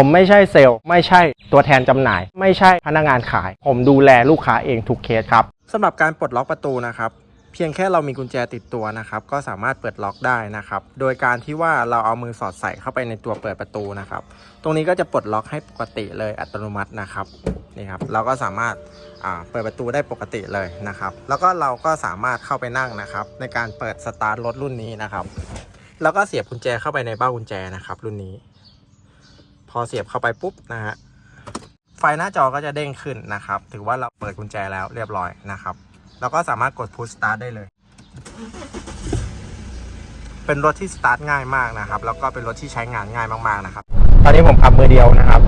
ผมไม่ใช่เซลล์ ไม่ใช่ตัวแทนจำหน่าย ไม่ใช่พนักงานขาย ผมดูแลลูกค้าเองทุกเคสครับสำหรับการปลดล็อกประตูนะครับเพียงแค่เรามีกุญแจติดตัวนะครับ ก็สามารถเปิดล็อกได้นะครับ โดยการที่ว่าเราเอามือสอดใส่เข้าไปในตัวเปิดประตูนะครับ ตรงนี้ก็จะปลดล็อกให้ปกติเลยอัตโนมัตินะครับนี่ครับ เราก็สามารถเปิดประตูได้ปกติเลยนะครับ แล้วก็เราก็สามารถเข้าไปนั่งนะครับ ในการเปิดสตาร์ทรถรุ่นนี้นะครับ แล้วก็เสียบกุญแจเข้าไปในเบ้ากุญแจนะครับ รุ่นนี้ พอเสียบเข้าไปปุ๊บนะฮะไฟหน้าจอก็จะเด้งขึ้นนะครับ ถือว่าเราเปิดกุญแจแล้วเรียบร้อยนะครับ แล้วก็สามารถกด push start ได้เลย เป็นรถที่สตาร์ทง่ายมากนะครับ แล้วก็เป็นรถที่ใช้งานง่ายมากๆนะครับ ตอนนี้ผมขับมือเดียวนะครับ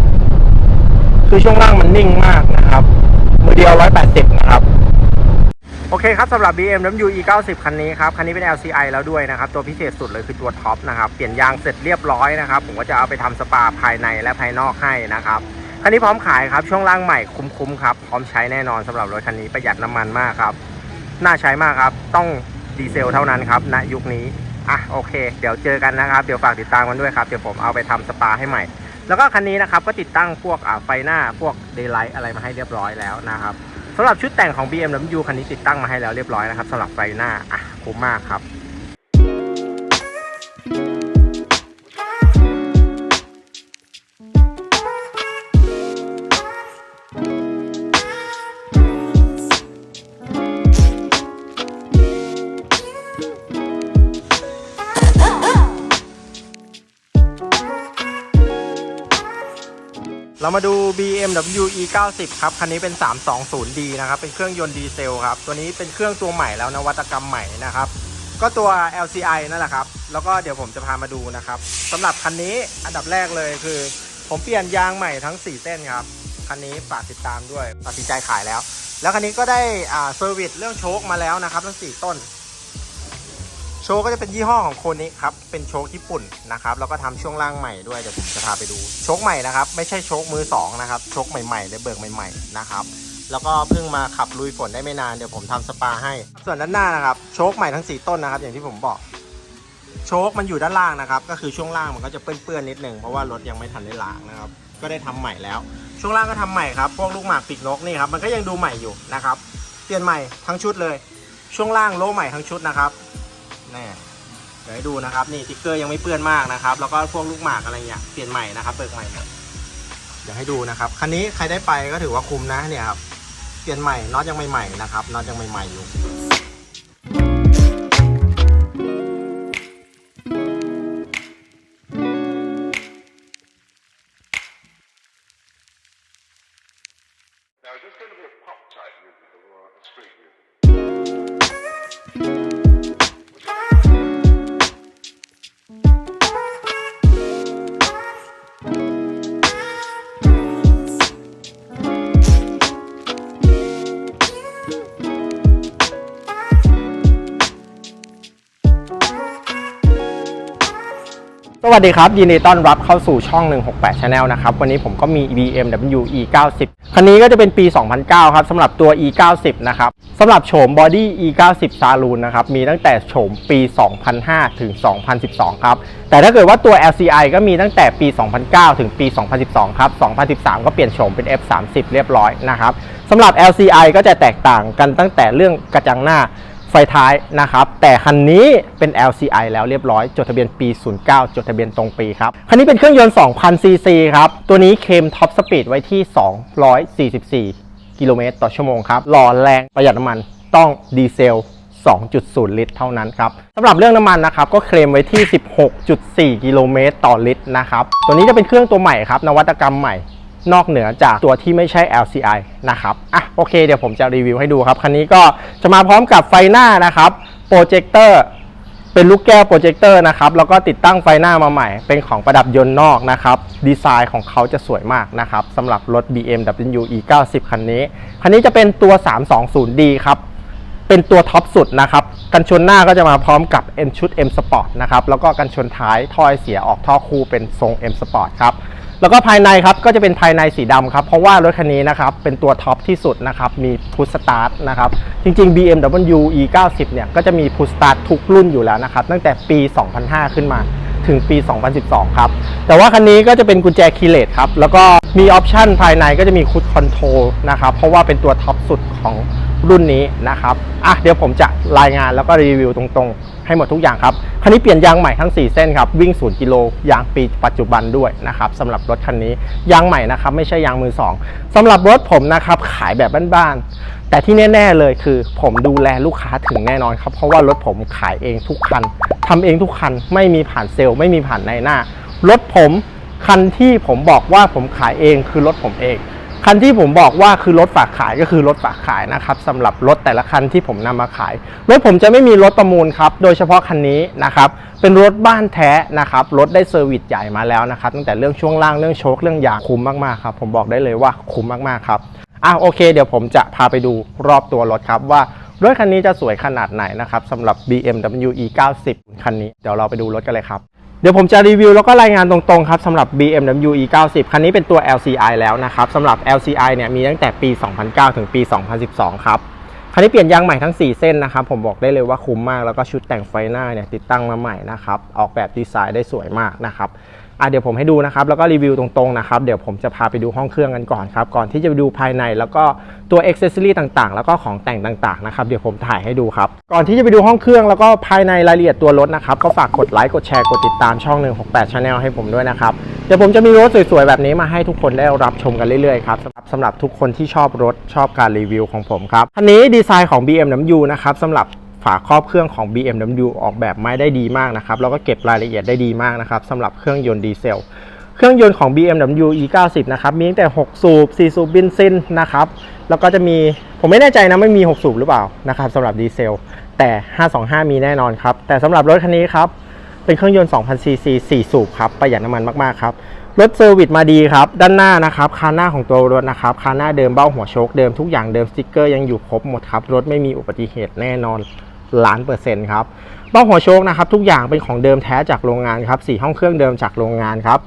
คือช่วงล่างมันนิ่งมากนะครับ มือเดียว180นะครับ โอเคครับสำหรับ BMW E90 คันนี้ครับ คันนี้เป็น LCI แล้วด้วยนะครับ ตัวพิเศษสุดเลยคือตัวท็อปนะครับ เปลี่ยนยางเสร็จเรียบร้อยนะครับ ผมก็จะเอาไปทำสปาภายในและภายนอกให้นะครับ คันนี้พร้อมขายครับ ช่วงล่างใหม่คุ้มๆครับ พร้อมใช้แน่นอนสำหรับรถคันนี้ประหยัดน้ำมันมากครับ น่าใช้มากครับ ต้องดีเซลเท่านั้นครับณยุคนี้ อะโอเค เดี๋ยวเจอกันนะครับ เดี๋ยวฝากติดตามกันด้วยครับ เดี๋ยวผมเอาไปทำสปาให้ใหม่ แล้วก็คันนี้นะครับก็ติดตั้งพวกไฟหน้าพวกเดย์ไลท์อะไรมาให้เรียบร้อยแล้วนะครับำหรับชุดแต่งของ BMW คันนี้ติดตั้งมาให้แล้วเรียบร้อยนะครับสำหรับไฟหน้าอะคุ้มมากครับ เรามาดู BMW E90 ครับ คันนี้เป็น 320D นะครับ เป็นเครื่องยนต์ดีเซลครับ ตัวนี้เป็นเครื่องตัวใหม่แล้วนวัตกรรมใหม่นะครับ ก็ตัว LCI นั่นแหละครับ แล้วก็เดี๋ยวผมจะพามาดูนะครับสำหรับคันนี้อันดับแรกเลยคือ ผมเปลี่ยนยางใหม่ทั้ง 4 เส้นครับ คันนี้ฝากติดตามด้วยตัดสินใจขายแล้ว แล้วคันนี้ก็ได้อ่าเซอร์วิสเรื่องโชคมาแล้วนะครับทั้ง 4 ต้น ชก็จะเป็นยี่ห้อของโคนิครับ เป็นโชคญี่ปุ่นนะครับ แล้วก็ทำช่วงล่างใหม่ด้วย เดี๋ยวผมจะพาไปดู โชคใหม่นะครับ ไม่ใช่โชคมือสองนะครับ โชคใหม่ๆเลยเบิกใหม่ๆนะครับ แล้วก็เพิ่งมาขับลุยฝนได้ไม่นาน เดี๋ยวผมทำสปาให้ ส่วนด้านหน้านะครับ โชคใหม่ทั้ง 4 ต้นนะครับ อย่างที่ผมบอก โชคมันอยู่ด้านล่างนะครับ ก็คือช่วงล่างมันก็จะเปื้อนๆนิดนึง เพราะว่ารถยังไม่ทันได้ล้างนะครับ ก็ได้ทำใหม่แล้ว ช่วงล่างก็ทำใหม่ครับ พวกลูกหมากปีกนกนี่ครับ มันก็ยังดูใหม่อยู่นะครับ เปลี่ยนใหม่ทั้งชุดเลย ช่วงล่างโลใหม่ทั้งชุดนะครับ น่เดี๋ยวให้ดูนะครับ นี่ติ๊กเกอร์ยังไม่เปื้อนมากนะครับ แล้วก็พวกลูกหมากอะไรเงี้ยเปลี่ยนใหม่นะครับเปิดใหม่หมดเดี๋ยวให้ดูนะครับ คันนี้ใครได้ไปก็ถือว่าคุ้มนะเนี่ยครับ เปลี่ยนใหม่น็อตยังใหม่ๆนะครับน็อตยังใหม่ๆอยู่ วัสดีครับ ยินดีต้อนรับเข้าสู่ช่อง 168 Channel นะครับ วันนี้ผมก็มี BMW E90 คันนี้ก็จะเป็นปี 2009 ครับสำหรับตัว E90 นะครับสำหรับโฉม Body E90 Saloon นะครับ มีตั้งแต่โฉมปี 2005 ถึง 2012 ครับ แต่ถ้าเกิดว่าตัว LCI ก็มีตั้งแต่ปี 2009 ถึงปี 2012 ครับ 2013 ก็เปลี่ยนโฉมเป็น F30 เรียบร้อยนะครับสำหรับ LCI ก็จะแตกต่างกันตั้งแต่เรื่องกระจังหน้า ไฟท้ายนะครับ แต่คันนี้เป็น LCI แล้วเรียบร้อย จดทะเบียนปี 09 จดทะเบียนตรงปีครับ คันนี้เป็นเครื่องยนต์ 2,000 ซีซีครับ ตัวนี้เคลมท็อปสปีดไว้ที่ 244 กิโลเมตรต่อชั่วโมงครับ หล่อแรงประหยัดน้ำมันต้องดีเซล 2.0 ลิตรเท่านั้นครับสำหรับเรื่องน้ำมันนะครับ ก็เคลมไว้ที่ 16.4 กิโลเมตรต่อลิตรนะครับ ตัวนี้จะเป็นเครื่องตัวใหม่ครับ นวัตกรรมใหม่ นอกเหนือจากตัวที่ไม่ใช่ LCI นะครับ อะ โอเค เดี๋ยวผมจะรีวิวให้ดูครับ คันนี้ก็จะมาพร้อมกับไฟหน้านะครับโปรเจคเตอร์เป็นลูกแก้วโปรเจคเตอร์นะครับ แล้วก็ติดตั้งไฟหน้ามาใหม่ เป็นของประดับยนต์นอกนะครับ ดีไซน์ของเขาจะสวยมากนะครับสำหรับรถ BMW E90 คันนี้ คันนี้จะเป็นตัว 320D ครับ เป็นตัวท็อปสุดนะครับ กันชนหน้าก็จะมาพร้อมกับ M ชุด M Sport นะครับ แล้วก็กันชนท้ายท่อไอเสียออกท่อคู่เป็นทรง M Sport ครับ แล้วก็ภายในครับก็จะเป็นภายในสีดำครับ เพราะว่ารถคันนี้นะครับเป็นตัวท็อปที่สุดนะครับมีพุ s สตาร์ทนะครับจริงๆ BMW E90 เนี่ยก็จะมีพุ s สตาร์ททุกรุ่นอยู่แล้วนะครับตั้งแต่ปี 2005 ขึ้นมาถึงปี 2012 ครับ แต่ว่าคันนี้ก็จะเป็นกุญแจคีเลสครับ แล้วก็มีออปชันภายในก็จะมีคุดคอนโทรลนะครับ เพราะว่าเป็นตัวท็อปสุดของรุ่นนี้นะครับ อะ เดี๋ยวผมจะรายงานแล้วก็รีวิวตรงๆ ให้หมดทุกอย่างครับคันนี้เปลี่ยนยางใหม่ทั้ง 4 เส้นครับ วิ่ง 0 กิโลยางปีปัจจุบันด้วยนะครับสำหรับรถคันนี้ยางใหม่นะครับ ไม่ใช่ยางมือสองสำหรับรถผมนะครับ ขายแบบบ้านๆแต่ที่แน่ ๆเลยคือ ผมดูแลลูกค้าถึงแน่นอนครับ เพราะว่ารถผมขายเองทุกคันทำเองทุกคัน ไม่มีผ่านเซลล์ไม่มีผ่านในหน้ารถผมคันที่ผมบอกว่าผมขายเองคือรถผมเอง คันที่ผมบอกว่าคือรถฝากขายก็คือรถฝากขายนะครับสำหรับรถแต่ละคันที่ผมนำมาขาย รถผมจะไม่มีรถประมูลครับ โดยเฉพาะคันนี้นะครับ เป็นรถบ้านแท้นะครับ รถได้เซอร์วิสใหญ่มาแล้วนะครับ ตั้งแต่เรื่องช่วงล่างเรื่องโชคเรื่องยางคุ้มมากๆครับ ผมบอกได้เลยว่าคุ้มมากๆครับอะโอเค เดี๋ยวผมจะพาไปดูรอบตัวรถครับว่ารถคันนี้จะสวยขนาดไหนนะครับสำหรับ BMW E90 คันนี้เดี๋ยวเราไปดูรถกันเลยครับ เดี๋ยวผมจะรีวิวแล้วก็รายงานตรงๆครับสำหรับ BMW E90 คันนี้เป็นตัว LCI แล้วนะครับสำหรับ LCI เนี่ยมีตั้งแต่ปี 2009 ถึงปี 2012 ครับ คันนี้เปลี่ยนยางใหม่ทั้ง 4 เส้นนะครับ ผมบอกได้เลยว่าคุ้มมากแล้วก็ชุดแต่งไฟหน้าเนี่ยติดตั้งมาใหม่นะครับ ออกแบบดีไซน์ได้สวยมากนะครับ อะเดี๋ยวผมให้ดูนะครับแล้วก็รีวิวตรงๆนะครับเดี๋ยวผมจะพาไปดูห้องเครื่องกันก่อนครับก่อนที่จะไปดูภายในแล้วก็ตัว Accessory ต่างๆ แล้วก็ของแต่งต่างๆนะครับเดี๋ยวผมถ่ายให้ดูครับ ก่อนที่จะไปดูห้องเครื่องแล้วก็ภายในรายละเอียดตัวรถนะครับก็ฝากกดไลค์กดแชร์กดติดตามช่อง 168 Channel ให้ผมด้วยนะครับเดี๋ยวผมจะมีรถสวยๆ แบบนี้มาให้ทุกคนได้รับชมกันเรื่อยๆครับสำหรับสำหรับทุกคนที่ชอบรถชอบการรีวิวของผมครับคันนี้ดีไซน์ของ BMW นะครับสำหรับ ฝาครอบเครื่องของ BMW ออกแบบมาได้ดีมากนะครับ แล้วก็เก็บรายละเอียดได้ดีมากนะครับสำหรับเครื่องยนต์ดีเซล เครื่องยนต์ของ BMW E90 นะครับ มีตั้งแต่ 6 สูบ 4 สูบเบนซินนะครับ แล้วก็จะมี ผมไม่แน่ใจนะ ไม่มี 6 สูบหรือเปล่านะครับสำหรับดีเซล แต่ 525 มีแน่นอนครับ แต่สำหรับรถคันนี้ครับ เป็นเครื่องยนต์ 2,000ซีซี4สูบครับ ประหยัดน้ำมันมากๆครับ รถเซอร์วิสมาดีครับ ด้านหน้านะครับ คานหน้าของตัวรถนะครับ คานหน้าเดิม เบ้าหัวโชคเดิม ทุกอย่างเดิม สติกเกอร์ยังอยู่ครบหมดครับ รถไม่มีอุบัติเหตุแน่นอน ล้านเปอร์เซ็นต์ครับเบ้าหัวโชคนะครับทุกอย่างเป็นของเดิมแท้จากโรงงานครับสีห้องเครื่องเดิมจากโรงงานครับ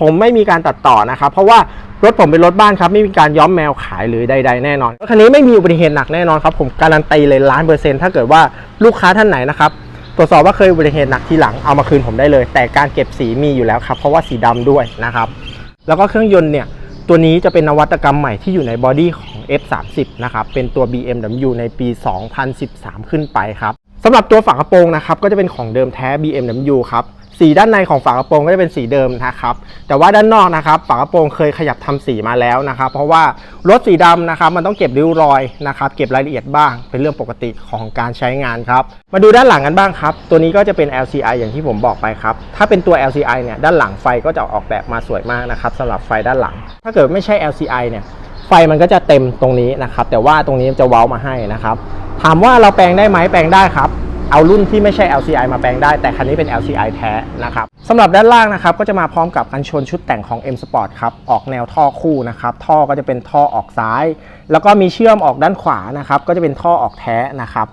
ผมไม่มีการตัดต่อนะครับ เพราะว่ารถผมเป็นรถบ้านครับไม่มีการย้อมแมวขายหรือใด ๆ แน่นอนรถคันนี้ไม่มีอุบัติเหตุหนักแน่นอนครับผมการันตีเลยล้านเปอร์เซ็นต์ถ้าเกิดว่าลูกค้าท่านไหนนะครับตรวจสอบว่าเคยอุบัติเหตุหนักทีหลังเอามาคืนผมได้เลย แต่การเก็บสีมีอยู่แล้วครับเพราะว่าสีดำด้วยนะครับแล้วก็เครื่องยนต์เนี่ย ตัวนี้จะเป็นนวัตกรรมใหม่ที่อยู่ในบอดี้ของ F30 นะครับ เป็นตัว BMW ในปี 2013 ขึ้นไปครับสำหรับตัวฝากระโปรงนะครับ ก็จะเป็นของเดิมแท้ BMW ครับ สีด้านในของฝากระโปรงก็จะเป็นสีเดิมนะครับ แต่ว่าด้านนอกนะครับฝากระโปรงเคยขยับทำสีมาแล้วนะครับ เพราะว่ารถสีดำนะครับมันต้องเก็บริ้วรอยนะครับ เก็บรายละเอียดบ้าง เป็นเรื่องปกติของการใช้งานครับ มาดูด้านหลังกันบ้างครับ ตัวนี้ก็จะเป็น LCI อย่างที่ผมบอกไปครับ ถ้าเป็นตัว LCI เนี่ยด้านหลังไฟก็จะออกแบบมาสวยมากนะครับสำหรับไฟด้านหลัง ถ้าเกิดไม่ใช่ LCI เนี่ยไฟมันก็จะเต็มตรงนี้นะครับ แต่ว่าตรงนี้จะเว้ามาให้นะครับ ถามว่าเราแปลงได้ไหมแปลงได้ครับ เอารุ่นที่ไม่ใช่ LCI มาแปลงได้ แต่คันนี้เป็น LCI แท้นะครับสำหรับด้านล่างนะครับก็จะมาพร้อมกับกันชนชุดแต่งของ M Sport ครับออกแนวท่อคู่นะครับท่อก็จะเป็นท่อออกซ้าย แล้วก็มีเชื่อมออกด้านขวานะครับก็จะเป็นท่อออกแท้นะครับ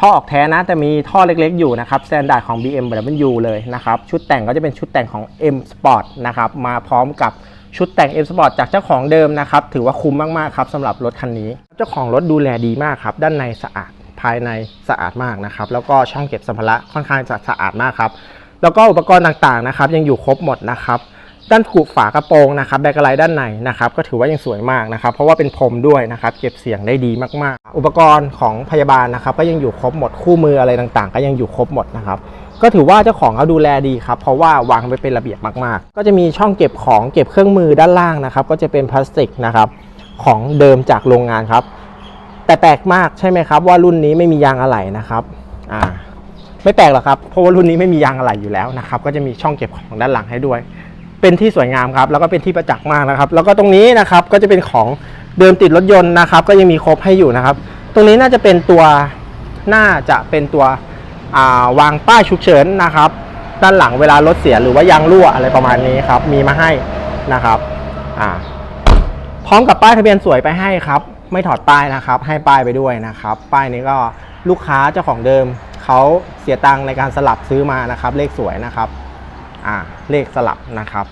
ท่อออกแท้นะแต่มีท่อเล็กๆอยู่นะครับ s t ต n d า r d ของ BMW เลยนะครับชุดแต่งก็จะเป็นชุดแต่งของ M Sport นะครับมาพร้อมกับชุดแต่ง M Sport จากเจ้าของเดิมนะครับถือว่าคุ้มมากๆครับสำหรับรถคันนี้ เจ้าของรถดูแลดีมากครับด้านในสะอาด ภายในสะอาดมากนะครับ แล้วก็ช่องเก็บสัมภาระค่อนข้างจะสะอาดมากครับ แล้วก็อุปกรณ์ต่างๆนะครับ ยังอยู่ครบหมดนะครับด้านขูฝากระโปรงนะครับแบกอะไรด้านในนะครับก็ถือว่ายังสวยมากนะครับ เพราะว่าเป็นพรมด้วยนะครับเก็บเสียงได้ดีมากๆ อุปกรณ์ของพยาบาลนะครับ ก็ยังอยู่ครบหมดคู่มืออะไรต่างๆ ก็ยังอยู่ครบหมดนะครับก็ถือว่าเจ้าของเขาดูแลดีครับเพราะว่าวางไว้เป็นระเบียบมากๆ ก็จะมีช่องเก็บของเก็บเครื่องมือด้านล่างนะครับ ก็จะเป็นพลาสติกนะครับของเดิมจากโรงงานครับ แต่แปลกมากใช่ไหมครับ ว่ารุ่นนี้ไม่มียางอะไหล่นะครับอ่าไม่แปลกหรอกครับเพราะว่ารุ่นนี้ไม่มียางอะไหล่อยู่แล้วนะครับ ก็จะมีช่องเก็บของด้านหลังให้ด้วย เป็นที่สวยงามครับ แล้วก็เป็นที่ประจักษ์มากนะครับ แล้วก็ตรงนี้นะครับก็จะเป็นของเดิมติดรถยนต์นะครับ ก็ยังมีครบให้อยู่นะครับ ตรงนี้น่าจะเป็นตัวน่าจะเป็นตัวอ่าวางป้ายฉุกเฉินนะครับ ด้านหลังเวลารถเสียหรือว่ายางรั่วอะไรประมาณนี้ครับ มีมาให้นะครับอ่าพร้อมกับป้ายทะเบียนสวยไปให้ครับ ไม่ถอดป้ายนะครับ ให้ป้ายไปด้วยนะครับ ป้ายนี้ก็ลูกค้าเจ้าของเดิมเขาเสียตังค์ในการสลับซื้อมานะครับ เลขสวยนะครับอ่าเลขสลับนะครับ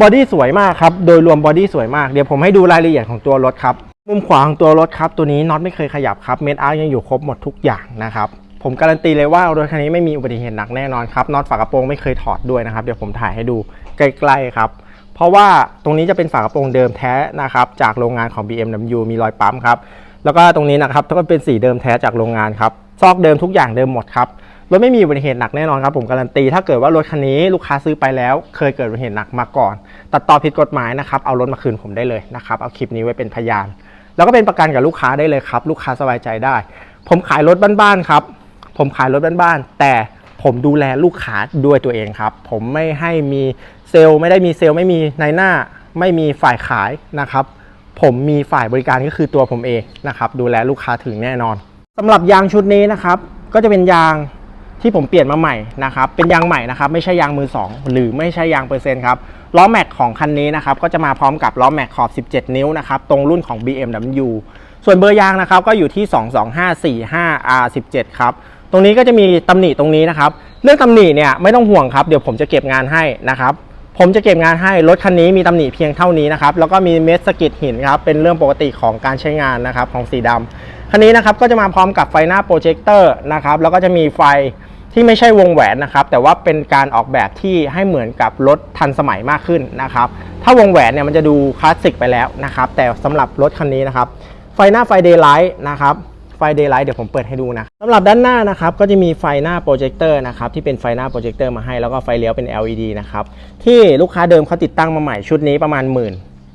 บอดี้สวยมากครับ โดยรวมบอดี้สวยมาก เดี๋ยวผมให้ดูรายละเอียดของตัวรถครับ มุมขวาของตัวรถครับ ตัวนี้น็อตไม่เคยขยับครับ เม็ดอาร์ยังอยู่ครบหมดทุกอย่างนะครับ ผมการันตีเลยว่ารถคันนี้ไม่มีอุบัติเหตุหนักแน่นอนครับ น็อตฝากระโปรงไม่เคยถอดด้วยนะครับ เดี๋ยวผมถ่ายให้ดูใกล้ๆครับ เพราะว่าตรงนี้จะเป็นฝากระโปรงเดิมแท้นะครับจากโรงงานของ BMW มีรอยปั๊มครับแล้วก็ตรงนี้นะครับก็เป็นสีเดิมแท้จากโรงงานครับซอกเดิมทุกอย่างเดิมหมดครับรถไม่มีอุบัติเหตุหนักแน่นอนครับผมการันตี ถ้าเกิดว่ารถคันนี้ลูกค้าซื้อไปแล้ว เคยเกิดอุบัติเหตุหนักมาก่อน ตัดต่อผิดกฎหมายนะครับเอารถมาคืนผมได้เลยนะครับเอาคลิปนี้ไว้เป็นพยาน แล้วก็เป็นประกันกับลูกค้าได้เลยครับลูกค้าสบายใจได้ ผมขายรถบ้านๆครับผมขายรถบ้านๆแต่ ผมดูแลลูกค้าด้วยตัวเองครับ ผมไม่ให้มีเซลล์ไม่ได้มีเซลล์ไม่มีในหน้า ไม่มีฝ่ายขายนะครับ ผมมีฝ่ายบริการก็คือตัวผมเองนะครับ ดูแลลูกค้าถึงแน่นอนสำหรับยางชุดนี้นะครับ ก็จะเป็นยางที่ผมเปลี่ยนมาใหม่นะครับ เป็นยางใหม่นะครับไม่ใช่ยางมือ 2 หรือไม่ใช่ยางเปอร์เซ็นต์ครับล้อแม็กของคันนี้นะครับก็จะมาพร้อมกับล้อแม็กขอบ 17 นิ้วนะครับตรงรุ่นของ BMW ส่วนเบอร์ยางนะครับก็อยู่ที่ 22545 R17 ครับ ตรงนี้ก็จะมีตำหนิตรงนี้นะครับ เรื่องตำหนิเนี่ยไม่ต้องห่วงครับ เดี๋ยวผมจะเก็บงานให้นะครับ ผมจะเก็บงานให้รถคันนี้มีตำหนิเพียงเท่านี้นะครับ แล้วก็มีเม็ดสะกิดหินครับ เป็นเรื่องปกติของการใช้งานนะครับของสีดำคันนี้นะครับก็จะมาพร้อมกับไฟหน้าโปรเจคเตอร์นะครับ แล้วก็จะมีไฟที่ไม่ใช่วงแหวนนะครับ แต่ว่าเป็นการออกแบบที่ให้เหมือนกับรถทันสมัยมากขึ้นนะครับ ถ้าวงแหวนเนี่ยมันจะดูคลาสสิกไปแล้วนะครับ แต่สำหรับรถคันนี้นะครับ ไฟหน้าไฟเดย์ไลท์นะครับ ไฟเดย์ไลท์เดี๋ยวผมเปิดให้ดูนะสำหรับด้านหน้านะครับก็จะมีไฟหน้าโปรเจคเตอร์นะครับที่เป็นไฟหน้าโปรเจคเตอร์มาให้แล้วก็ไฟเลี้ยวเป็น LED นะครับที่ลูกค้าเดิมเขาติดตั้งมาใหม่ชุดนี้ประมาณหมื่น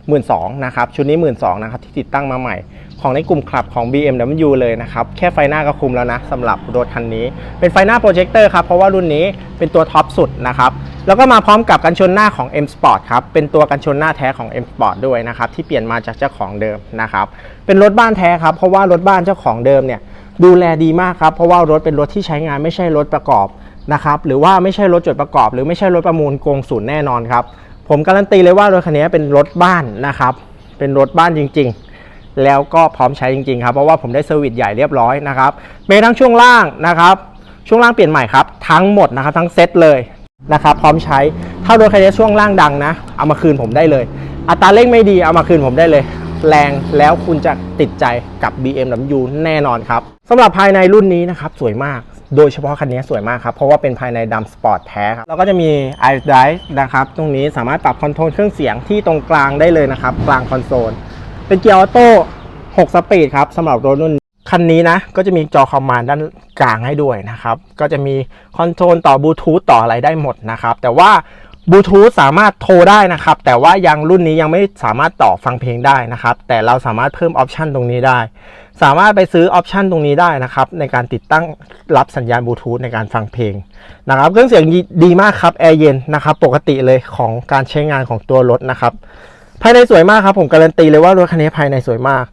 หมื่นสองนะครับชุดนี้หมื่นสองนะครับที่ติดตั้งมาใหม่ ของในกลุ่มคลับของ BMW เลยนะครับแค่ไฟหน้าก็คุมแล้วนะสำหรับรถคันนี้ เป็นไฟหน้าโปรเจคเตอร์ครับเพราะว่ารุ่นนี้เป็นตัวท็อปสุดนะครับ แล้วก็มาพร้อมกับกันชนหน้าของ M Sport ครับ เป็นตัวกันชนหน้าแท้ของ M Sport ด้วยนะครับ ที่เปลี่ยนมาจากเจ้าของเดิมนะครับ เป็นรถบ้านแท้ครับ เพราะว่ารถบ้านเจ้าของเดิมเนี่ยดูแลดีมากครับ เพราะว่ารถเป็นรถที่ใช้งานไม่ใช่รถประกอบนะครับ หรือว่าไม่ใช่รถจดประกอบ หรือไม่ใช่รถประมูลโกงศูนย์แน่นอนครับ ผมการันตีเลยว่ารถคันนี้เป็นรถบ้านนะครับ เป็นรถบ้านจริง ๆแล้วก็พร้อมใช้จริงๆครับ เพราะว่าผมได้เซอร์วิสใหญ่เรียบร้อยนะครับมีทั้งช่วงล่างนะครับ ช่วงล่างเปลี่ยนใหม่ครับ ทั้งหมดนะครับทั้งเซ็ตเลย นะครับพร้อมใช้ถ้ารถคันนี้ช่วงล่างดังนะ เอามาคืนผมได้เลย อัตราเร่งไม่ดีเอามาคืนผมได้เลย แรงแล้วคุณจะติดใจกับ BMW แน่นอนครับสำหรับภายในรุ่นนี้นะครับสวยมากโดยเฉพาะคันนี้สวยมากครับ เพราะว่าเป็นภายในดำสปอร์ตแท้ครับ แล้วก็จะมี i d r i v e นะครับ ตรงนี้สามารถปรับคอนโทรลเครื่องเสียงที่ตรงกลางได้เลยนะครับ กลางคอนโซล เป็นเกียร์ออโต้ 6 สปีดครับสำหรับรถรุ่น คันนี้นะ ก็จะมีจอคอมมานด์ด้านกลางให้ด้วยนะครับ ก็จะมีคอนโทรลต่อบลูทูธต่ออะไรได้หมดนะครับ แต่ว่าบลูทูธสามารถโทรได้นะครับ แต่ว่ายังรุ่นนี้ยังไม่สามารถต่อฟังเพลงได้นะครับ แต่เราสามารถเพิ่มออปชันตรงนี้ได้ สามารถไปซื้อออปชันตรงนี้ได้นะครับ ในการติดตั้งรับสัญญาณบลูทูธในการฟังเพลงนะครับ เครื่องเสียงดีมากครับแอร์เย็นนะครับ ปกติเลยของการใช้งานของตัวรถนะครับ ภายในสวยมากครับ ผมการันตีเลยว่ารถคันนี้ภายในสวยมาก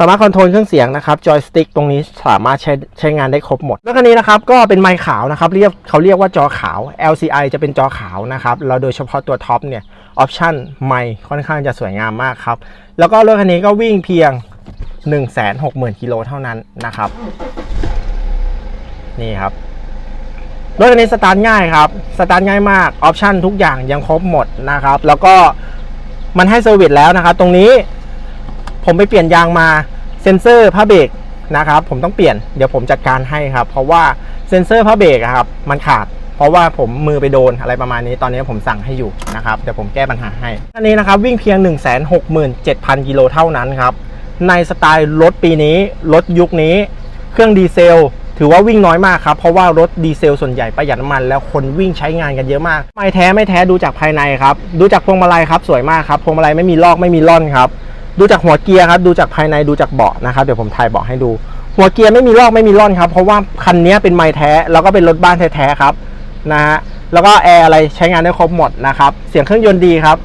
สามารถคอนโทรลเครื่องเสียงนะครับจอยสติ๊กตรงนี้สามารถใช้ใช้งานได้ครบหมดรถคันนี้นะครับก็เป็นไมค์ขาวนะครับเรียกเขาเรียกว่าจอขาว LCI จะเป็นจอขาวนะครับแล้วโดยเฉพาะตัวท็อปเนี่ยออปชั่นไมค์ค่อนข้างจะสวยงามมากครับ แล้วก็รถคันนี้ก็วิ่งเพียง 160,000กิโลเท่านั้นนะครับ นี่ครับรถคันนี้สตาร์ทง่ายครับสตาร์ทง่ายมากออปชันทุกอย่างยังครบหมดนะครับ แล้วก็มันให้เซอร์วิสแล้วนะครับ ตรงนี้ ผมไปเปลี่ยนยางมาเซ็นเซอร์ผ้าเบรกนะครับผมต้องเปลี่ยนเดี๋ยวผมจัดการให้ครับ เพราะว่าเซ็นเซอร์ผ้าเบรกครับมันขาด เพราะว่าผมมือไปโดนอะไรประมาณนี้ตอนนี้ผมสั่งให้อยู่นะครับเดี๋ยวผมแก้ปัญหาให้อันนี้นะครับวิ่งเพียง 167,000กิโลเท่านั้นครับในสไตล์รถปีนี้รถยุคนี้ เครื่องดีเซล ถือว่าวิ่งน้อยมากครับ เพราะว่ารถดีเซลส่วนใหญ่ประหยัดน้ำมัน แล้วคนวิ่งใช้งานกันเยอะมาก ไม่แท้ไม่แท้ดูจากภายในครับ ดูจากพวงมาลัยครับสวยมากครับพวงมาลัยไม่มีลอกไม่มีร่อนครับ ดูจากหัวเกียร์ครับดูจากภายในดูจากเบาะนะครับเดี๋ยวผมถ่ายเบาะให้ดู หัวเกียร์ไม่มีลอกไม่มีร่อนครับเพราะว่าคันนี้เป็นไม้แท้แล้วก็เป็นรถบ้านแท้ๆครับนะฮะแล้วก็แอร์อะไรใช้งานได้ครบหมดนะครับ เสียงเครื่องยนต์ดีครับ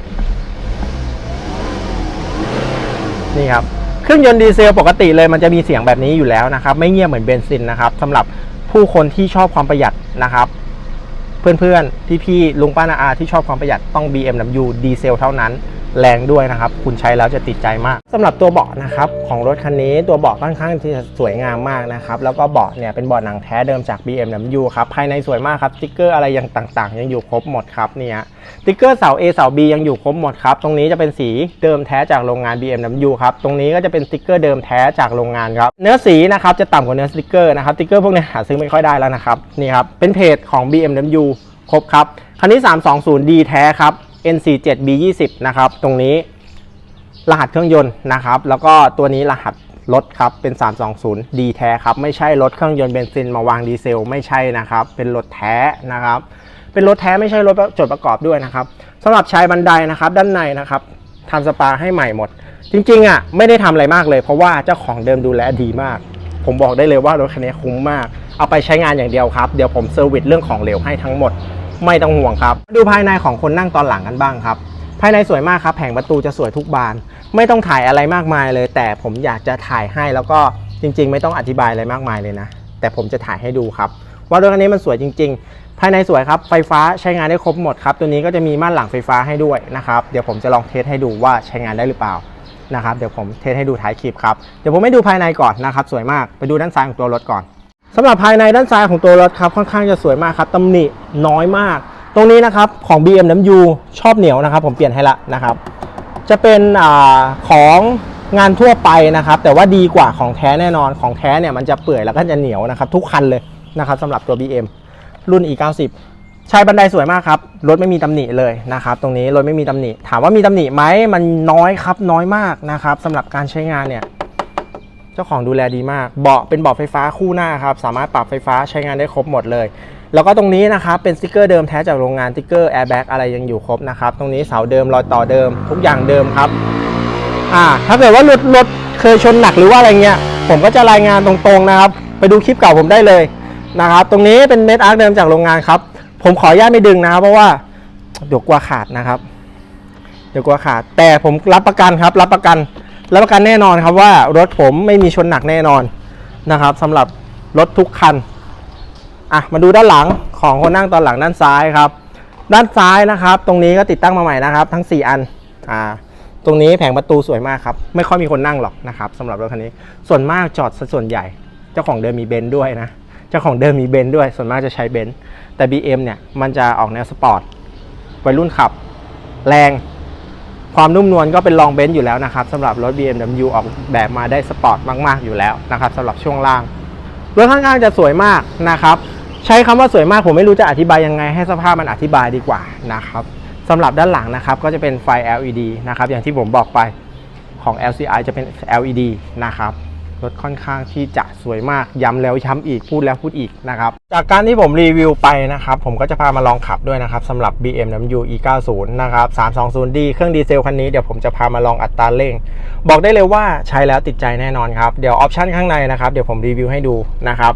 นี่ครับเครื่องยนต์ดีเซลปกติเลยมันจะมีเสียงแบบนี้อยู่แล้วนะครับไม่เงียบเหมือนเบนซินนะครับสำหรับผู้คนที่ชอบความประหยัดนะครับ เพื่อนๆพี่ๆลุงป้านาอาที่ชอบความประหยัดต้อง BMW ดีเซลเท่านั้น แรงด้วยนะครับ คุณใช้แล้วจะติดใจมากสำหรับตัวเบาะนะครับของรถคันนี้ตัวเบาะค่อนข้างที่จะสวยงามมากนะครับแล้วก็เบาะเนี่ยเป็นเบาะหนังแท้เดิมจาก BMW ครับภายในสวยมากครับสติ๊กเกอร์อะไรอย่างต่างๆ ยังอยู่ครบหมดครับเนี่ยสติ๊กเกอร์เสา A เสา B ยังอยู่ครบหมดครับตรงนี้จะเป็นสีเดิมแท้จากโรงงาน BMW ครับตรงนี้ก็จะเป็นสติ๊กเกอร์เดิมแท้จากโรงงานครับเนื้อสีนะครับจะต่ำกว่าเนื้อสติ๊กเกอร์นะครับสติ๊กเกอร์พวกนี้หาซื้อไม่ค่อยได้แล้วนะครับนี่ครับเป็นเพจของ BMW ครบครับคันนี้ 320D แท้ครับ N47B20 นะครับตรงนี้รหัสเครื่องยนต์นะครับ แล้วก็ตัวนี้รหัสรถครับเป็น 320 ดีแท้ครับ ไม่ใช่รถเครื่องยนต์เบนซินมาวางดีเซล ไม่ใช่นะครับ เป็นรถแท้นะครับ เป็นรถแท้ไม่ใช่รถจดประกอบด้วยนะครับสำหรับชายบันไดนะครับ ด้านในนะครับทำสปาให้ใหม่หมด จริงๆอะไม่ได้ทำอะไรมากเลย เพราะว่าเจ้าของเดิมดูแลดีมาก ผมบอกได้เลยว่ารถคันนี้คุ้มมาก เอาไปใช้งานอย่างเดียวครับ เดี๋ยวผมเซอร์วิสเรื่องของเหลวให้ทั้งหมด ไม่ต้องห่วงครับ ดูภายในของคนนั่งตอนหลังกันบ้างครับ ภายในสวยมากครับ แผงประตูจะสวยทุกบาน ไม่ต้องถ่ายอะไรมากมายเลย แต่ผมอยากจะถ่ายให้แล้วก็จริง ๆ ไม่ต้องอธิบายอะไรมากมายเลยนะ แต่ผมจะถ่ายให้ดูครับ ว่ารถคันนี้มันสวยจริง ๆ ภายในสวยครับ ไฟฟ้าใช้งานได้ครบหมดครับ ตัวนี้ก็จะมีม่านหลังไฟฟ้าให้ด้วยนะครับ เดี๋ยวผมจะลองเทสให้ดูว่าใช้งานได้หรือเปล่านะครับ เดี๋ยวผมเทสให้ดูท้ายคลิปครับ เดี๋ยวผมให้ดูภายในก่อนนะครับ สวยมาก ไปดูด้านซ้ายของตัวรถก่อน สำหรับภายในด้านซ้ายของตัวรถครับค่อนข้างจะสวยมากครับตำหนิน้อยมาก ตรงนี้นะครับของ BMW ชอบเหนียวนะครับ ผมเปลี่ยนให้ละนะครับ จะเป็นอของงานทั่วไปนะครับ แต่ว่าดีกว่าของแท้แน่นอนของแท้เนี่ยมันจะเปื่อยแล้วก็จะเหนียวนะครับ ทุกคันเลยนะครับสำหรับตัว BM รุ่น E90 ชายบันไดสวยมากครับรถไม่มีตำหนิเลยนะครับตรงนี้รถไม่มีตำหนิ ถามว่ามีตำหนิไหมมันน้อยครับน้อยมากนะครับสำหรับการใช้งานเนี่ย เจ้าของดูแลดีมาก เบาะเป็นเบาะไฟฟ้าคู่หน้าครับ สามารถปรับไฟฟ้าใช้งานได้ครบหมดเลย แล้วก็ตรงนี้นะครับ เป็นสติกเกอร์เดิมแท้จากโรงงานสติกเกอร์แอร์แบ็กอะไรยังอยู่ครบนะครับ ตรงนี้เสาเดิมรอยต่อเดิม ทุกอย่างเดิมครับ อ่า ถ้าเกิดว่ารถรถเคยชนหนักหรือว่าอะไรเงี้ย ผมก็จะรายงานตรงๆนะครับ ไปดูคลิปเก่าผมได้เลยนะครับ ตรงนี้เป็นเม็ดอาร์คเดิมจากโรงงานครับ ผมขออนุญาตไม่ดึงนะครับ เพราะว่าเดี๋ยวกลัวขาดนะครับ เดี๋ยวกลัวขาด แต่ผมรับประกันครับ รับประกัน รับประกันแน่นอนครับว่ารถผมไม่มีชนหนักแน่นอนนะครับสำหรับรถทุกคันอะมาดูด้านหลังของคนนั่งตอนหลังด้านซ้ายครับ ด้านซ้ายนะครับ ตรงนี้ก็ติดตั้งมาใหม่นะครับ ทั้ง 4 อันอ่าตรงนี้แผงประตูสวยมากครับไม่ค่อยมีคนนั่งหรอกนะครับสำหรับรถคันนี้ส่วนมากจอดส่วนใหญ่ เจ้าของเดิมมีเบนซ์ด้วยนะเจ้าของเดิมมีเบนซ์ด้วย ส่วนมากจะใช้เบนซ์แต่ BM เนี่ยมันจะออกแนวสปอร์ตวัยรุ่นขับ แรง ความนุ่มนวลก็เป็นลองเบนซ์อยู่แล้วนะครับสำหรับรถ BMW ออกแบบมาได้สปอร์ตมาก ๆ อยู่แล้วนะครับสำหรับช่วงล่างรถข้างๆจะสวยมากนะครับใช้คำว่าสวยมากผมไม่รู้จะอธิบายยังไงให้สภาพมันอธิบายดีกว่านะครับสำหรับด้านหลังนะครับก็จะเป็นไฟ LED นะครับอย่างที่ผมบอกไปของ LCI จะเป็น LED นะครับ รถค่อนข้างที่จะสวยมากย้ำแล้วย้ำอีกพูดแล้วพูดอีกนะครับจากการที่ผมรีวิวไปนะครับผมก็จะพามาลองขับด้วยนะครับสำหรับ BMW E90 นะครับ 320D เครื่องดีเซลคันนี้เดี๋ยวผมจะพามาลองอัตราเร่ง บอกได้เลยว่าใช้แล้วติดใจแน่นอนครับ เดี๋ยวออปชันข้างในนะครับเดี๋ยวผมรีวิวให้ดูนะครับ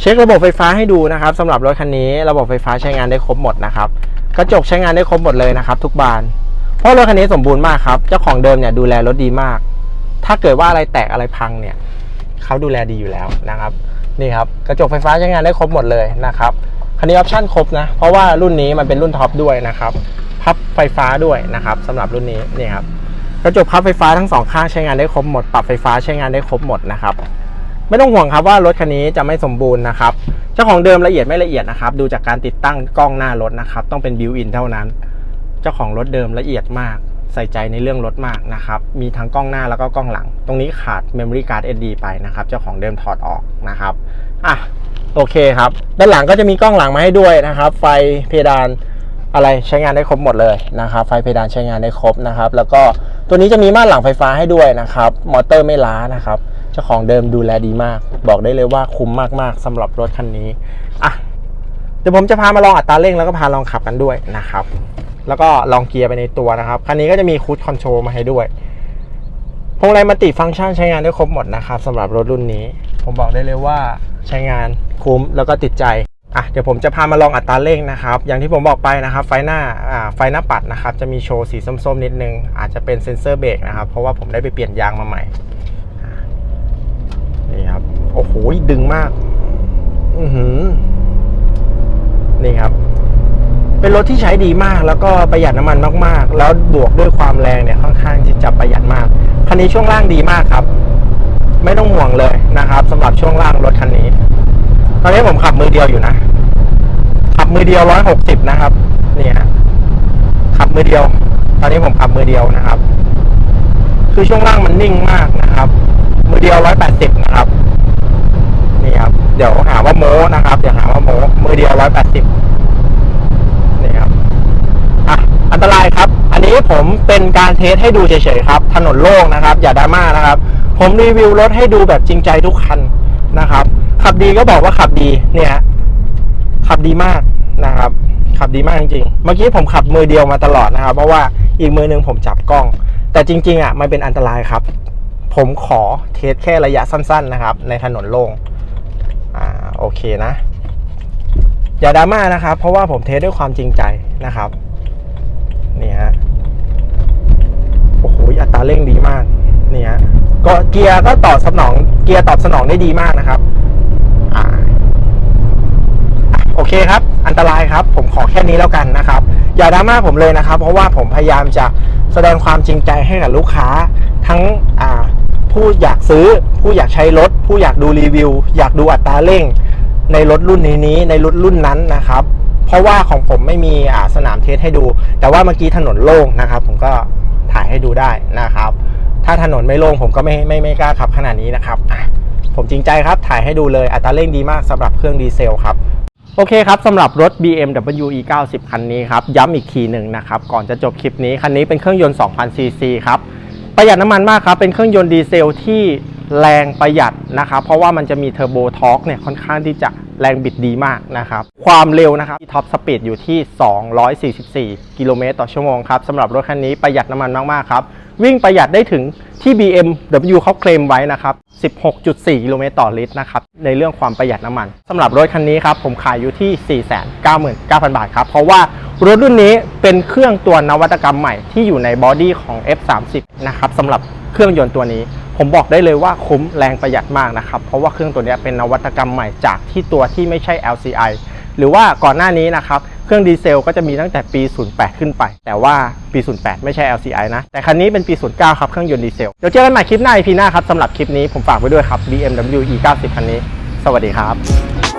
เช็คระบบไฟฟ้าให้ดูนะครับสำหรับรถคันนี้ระบบไฟฟ้าใช้งานได้ครบหมดนะครับกระจกใช้งานได้ครบหมดเลยนะครับทุกบานเพราะรถคันนี้สมบูรณ์มากครับเจ้าของเดิมเนี่ยดูแลรถดีมาก ถ้าเกิดว่าอะไรแตกอะไรพังเนี่ย เขาดูแลดีอยู่แล้วนะครับนี่ครับกระจกไฟฟ้าใช้งานได้ครบหมดเลยนะครับคันนี้ออปชั่นครบนะ เพราะว่ารุ่นนี้มันเป็นรุ่นท็อปด้วยนะครับพับไฟฟ้าด้วยนะครับสำหรับรุ่นนี้นี่ครับกระจกพับไฟฟ้าทั้งสองข้างใช้งานได้ครบหมดปรับไฟฟ้าใช้งานได้ครบหมดนะครับไม่ต้องห่วงครับว่ารถคันนี้จะไม่สมบูรณ์นะครับเจ้าของเดิมละเอียดไม่ละเอียดนะครับดูจากการติดตั้งกล้องหน้ารถนะครับต้องเป็นบิวอินเท่านั้น เจ้าของรถเดิมละเอียดมาก ใส่ใจในเรื่องรถมากนะครับ มีทั้งกล้องหน้าแล้วก็กล้องหลัง ตรงนี้ขาด Memory Card SD ไปนะครับ เจ้าของเดิมถอดออกนะครับ อะ โอเคครับ ด้านหลังก็จะมีกล้องหลังมาให้ด้วยนะครับ ไฟเพดานอะไรใช้งานได้ครบหมดเลยนะครับ ไฟเพดานใช้งานได้ครบนะครับ แล้วก็ตัวนี้จะมีม่านหลังไฟฟ้าให้ด้วยนะครับ มอเตอร์ไม่ล้านะครับ เจ้าของเดิมดูแลดีมาก บอกได้เลยว่าคุ้มมากๆสำหรับรถคันนี้ อะ เดี๋ยวผมจะพามาลองอัตราเร่งแล้วก็พาลองขับกันด้วยนะครับ แล้วก็ลองเกียร์ไปในตัวนะครับ คันนี้ก็จะมีคูดคอนโทรลมาให้ด้วยพวงมาลัยมัลติฟังก์ชันใช้งานได้ครบหมดนะครับสำหรับรถรุ่นนี้ ผมบอกได้เลยว่าใช้งานคุ้มแล้วก็ติดใจอะเดี๋ยวผมจะพามาลองอัตราเร่งนะครับ อย่างที่ผมบอกไปนะครับ ไฟหน้าอ่าไฟหน้าปัดนะครับ จะมีโชว์สีส้มๆนิดนึง อาจจะเป็นเซ็นเซอร์เบรกนะครับ เพราะว่าผมได้ไปเปลี่ยนยางมาใหม่นี่ครับ โอ้โหดึงมาก อือหือนี่ครับ เป็นรถที่ใช้ดีมาก แล้วก็ประหยัดน้ำมันมากๆ แล้วบวกด้วยความแรงเนี่ยคันนี้ช่วงล่างดีมากครับ ไม่ต้องห่วงเลยนะครับสำหรับช่วงล่างรถคันนี้ ตอนนี้ผมขับมือเดียวอยู่นะ ขับมือเดียวร้อยหกสิบนะครับนี่ฮะขับมือเดียว ตอนนี้ผมขับมือเดียวนะครับ คือช่วงล่างมันนิ่งมากนะครับ มือเดียวร้อยแปดสิบนะครับนี่ครับ เดี๋ยวหาว่าโม้นะครับเดี๋ยวหาว่าโม้มือเดียวร้อยแปดสิบ นี่ครับอะอันตรายครับ อันนี้ผมเป็นการเทสให้ดูเฉยๆครับ ถนนโล่งนะครับ อย่าดราม่านะครับ ผมรีวิวรถให้ดูแบบจริงใจทุกคันนะครับ ขับดีก็บอกว่าขับดีเนี่ยฮะขับดีมากนะครับ ขับดีมากจริงๆ เมื่อกี้ผมขับมือเดียวมาตลอดนะครับ เพราะว่าอีกมือหนึงผมจับกล้อง แต่จริง ๆอะมันเป็นอันตรายครับ ผมขอเทสแค่ระยะสั้น ๆนะครับ ในถนนโล่งอ่าโอเคนะ อย่าดราม่านะครับ เพราะว่าผมเทสด้วยความจริงใจนะครับนี่ฮะโอ้โหอัตราเร่งดีมากนี่ฮะก็เกียร์ก็ตอบสนอง เกียร์ตอบสนองได้ดีมากนะครับโอเคครับ อันตรายครับ ผมขอแค่นี้แล้วกันนะครับ อย่าดราม่าผมเลยนะครับ เพราะว่าผมพยายามจะแสดงความจริงใจให้กับลูกค้า ทั้งผู้อยากซื้อ ผู้อยากใช้รถ ผู้อยากดูรีวิว อยากดูอัตราเร่ง ในรถรุ่นนี้นี้ในรถรุ่นนั้นนะครับ เพราะว่าของผมไม่มีอ่าสนามเทสให้ดู แต่ว่าเมื่อกี้ถนนโล่งนะครับ ผมก็ถ่ายให้ดูได้นะครับ ถ้าถนนไม่โล่งผมก็ไม่ไม่ไม่กล้าขับขนาดนี้นะครับผมจริงใจครับถ่ายให้ดูเลยอัตราเร่งดีมากสำหรับเครื่องดีเซลครับโอเคครับสำหรับรถ BMW E 9 0 คันนี้ครับย้ำอีกทีหนึ่งนะครับก่อนจะจบคลิปนี้คันนี้เป็นเครื่องยนต์ 2,000ซีซีครับประหยัดน้ำมันมากครับเป็นเครื่องยนต์ดีเซลที่ แรงประหยัดนะครับ เพราะว่ามันจะมีเทอร์โบทอร์กเนี่ยค่อนข้างที่จะแรงบิดดีมากนะครับ ความเร็วนะครับท็อปสปีดอยู่ที่ 244 กิโลเมตรต่อชั่วโมงครับสำหรับรถคันนี้ประหยัดน้ำมันมาก ๆ ครับ วิ่งประหยัดได้ถึงที่ BMW เขาเคลมไว้นะครับ 16.4 กิโลเมตรต่อลิตรนะครับ ในเรื่องความประหยัดน้ำมันสำหรับรถคันนี้ครับ ผมขายอยู่ที่ 499,000 บาทครับ เพราะว่ารถรุ่นนี้เป็นเครื่องตัวนวัตกรรมใหม่ที่อยู่ในบอดี้ของ F30 นะครับสำหรับเครื่องยนต์ตัวนี้ ผมบอกได้เลยว่าคุ้มแรงประหยัดมากนะครับ เพราะว่าเครื่องตัวนี้เป็นนวัตกรรมใหม่จากที่ตัวที่ไม่ใช่ LCI หรือว่าก่อนหน้านี้นะครับเครื่องดีเซลก็จะมีตั้งแต่ปี 08 ขึ้นไป แต่ว่าปี 08 ไม่ใช่ LCI นะ แต่คันนี้เป็นปี 09 ครับเครื่องยนต์ดีเซล เดี๋ยวเจอกันใหม่คลิปหน้า EP หน้าครับสำหรับคลิปนี้ผมฝากไว้ด้วยครับ BMW E90 คันนี้ สวัสดีครับ